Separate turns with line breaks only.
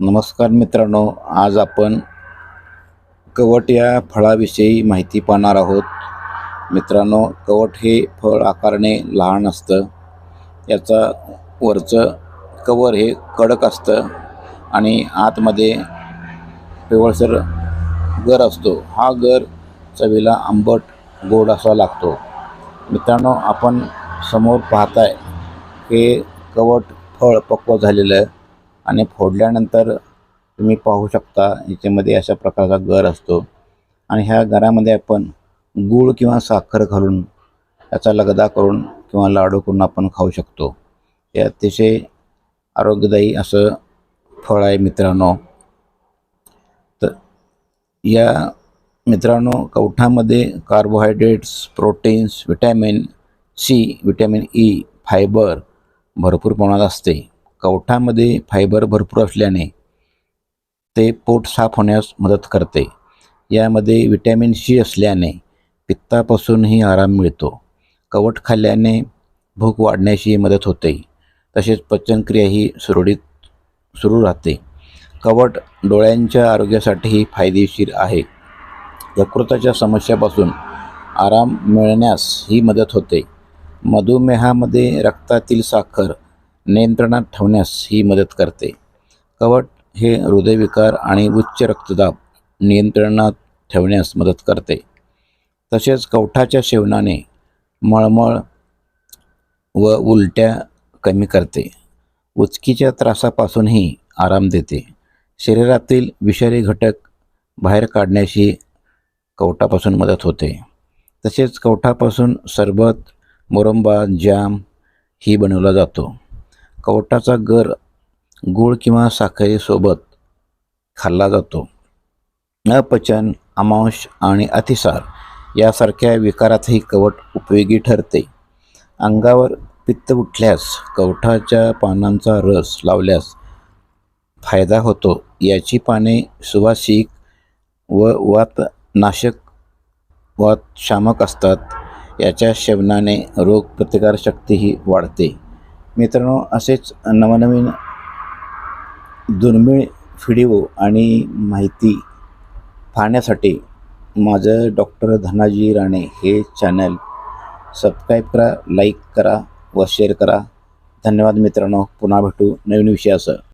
नमस्कार मित्रांनो आज आपण कवट या फळाविषयी माहिती पाहणार आहोत. मित्रांनो कवट हे फळ आकारणे लहान असतं. याचा वरचं कवर हे कडक असतं आणि आतमध्ये पिवळसर गर असतो. हा गर चवीला आंबट गोड असा लागतो. मित्रांनो आपण समोर पाहताय हे कवट फळ पक्व झालेलं आहे आणि फोडल्यानंतर तुम्ही पाहू शकता याच्यामध्ये अशा प्रकारचा गर असतो. आणि ह्या गरामध्ये आपण गूळ किंवा साखर घालून याचा लगदा करून किंवा लाडू करून आपण खाऊ शकतो. हे अतिशय आरोग्यदायी असं फळ आहे मित्रांनो. तर या मित्रांनो कवठामध्ये carbohydrates proteins vitamin C vitamin E fibre भरपूर प्रमाणात असते. कवठामध्ये फायबर भरपूर असल्याने ते पोट साफ होण्यास मदत करते. यामध्ये विटॅमिन सी असल्याने पित्तापासूनही आराम मिळतो. कवट खाल्ल्याने भूक वाढण्याची मदत होते. तसेच पचनक्रियाही सुरळीत सुरू राहते. कवट डोळ्यांच्या आरोग्यासाठीही फायदेशीर आहे. यकृताच्या समस्यापासून आराम मिळण्यास ही मदत होते. मधुमेहामध्ये रक्तातील साखर नियंत्रणात ठेवण्यास ही मदत करते. कवट हे हृदयविकार आणि उच्च रक्तदाब नियंत्रणात ठेवण्यास मदत करते. तसेच कवठाच्या सेवनाने मळमळ व उलट्या कमी करते. उचकीच्या त्रासापासूनही आराम देते. शरीरातील विषारी घटक बाहेर काढण्याशी कवटापासून मदत होते. तसेच कवठापासून सरबत मोरंबा जाम ही बनवला जातो. कवटाचा गर गूळ किंवा साखरेसोबत खाल्ला जातो. अपचन अमांश आणि अतिसार यासारख्या विकारातही कवट उपयोगी ठरते. अंगावर पित्त उठल्यास कवठाच्या पानांचा रस लावल्यास फायदा होतो. याची पाने सुवासिक व वातनाशक वातशामक असतात. याच्या सेवनाने रोगप्रतिकारशक्तीही वाढते. मित्रांनो असेच नवनवीन दुर्मिळ व्हिडिओ आणि माहिती पाहण्यासाठी माझं डॉक्टर धनाजी राणे हे चॅनल सबस्क्राईब करा लाईक करा व शेअर करा. धन्यवाद मित्रांनो. पुन्हा भेटू नवीन विषयासह.